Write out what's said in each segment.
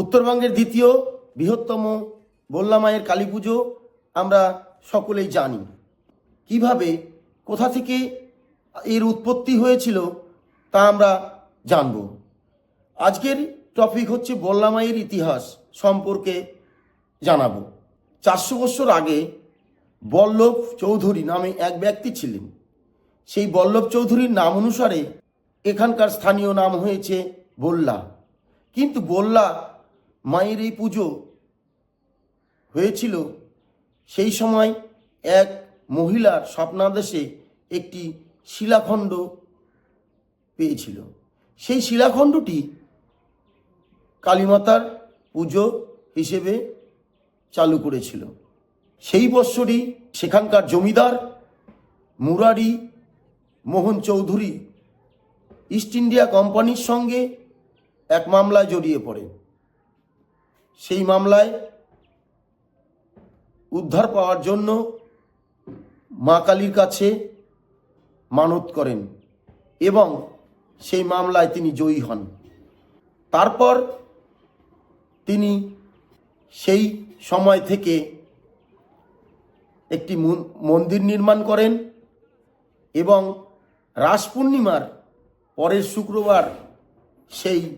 উত্তরবঙ্গের দ্বিতীয় বৃহত্তম বল্লা মায়ের কালী পুজো আমরা সকলেই জানি। কীভাবে, কোথা থেকে এর উৎপত্তি হয়েছিল তা আমরা জানব। আজকের টপিক হচ্ছে বল্লা মায়ের ইতিহাস সম্পর্কে জানাব। চারশো বছর আগে বল্লভ চৌধুরী নামে এক ব্যক্তি ছিলেন। সেই বল্লভ চৌধুরীর নাম অনুসারে এখানকার স্থানীয় নাম হয়েছে বল্লা। কিন্তু বল্লা মায়ের এই পুজো হয়েছিল সেই সময় এক মহিলার স্বপ্নাদেশে একটি শিলাখণ্ড পেয়েছিল। সেই শিলাখণ্ডটি কালীমাতার পুজো হিসেবে চালু করেছিল। সেই বৎসরই সেখানকার জমিদার মুরারি মোহন চৌধুরী ইস্ট ইন্ডিয়া কোম্পানির সঙ্গে এক মামলায় জড়িয়ে পড়ে সেই মামলায় উদ্ধার পাওয়ার জন্য মা কালীর কাছে মানত করেন এবং সেই মামলায় তিনি জয়ী হন। তারপর তিনি সেই সময় থেকে একটি মন- মন্দির নির্মাণ করেন এবং রাস পূর্ণিমার পরের শুক্রবার সেই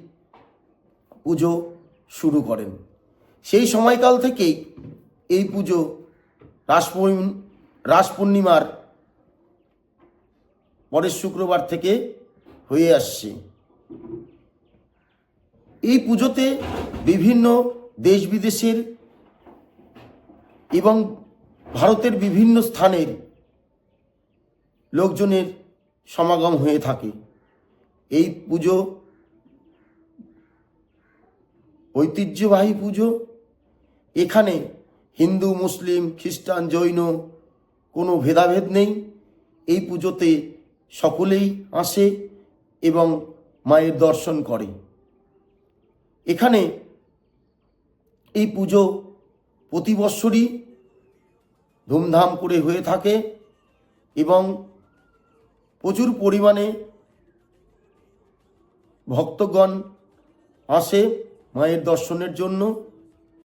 পুজো শুরু করেন। সেই সময়কাল থেকেই এই পুজো রাস রাস পূর্ণিমার পরের শুক্রবার থেকে হয়ে আসছে। এই পুজোতে বিভিন্ন দেশ বিদেশের এবং ভারতের বিভিন্ন স্থানের লোকজনের সমাগম হয়ে থাকে। এই পুজো ঐতিহ্যবাহী পুজো এখানে হিন্দু, মুসলিম, খ্রিস্টান, জৈন কোনো ভেদাভেদ নেই। এই পুজোতে সকলেই আসে এবং মায়ের দর্শন করে। এখানে এই পুজো প্রতি বৎসরই ধুমধাম করে হয়ে থাকে এবং প্রচুর পরিমাণে ভক্তগণ আসে মায়ের দর্শনের জন্য।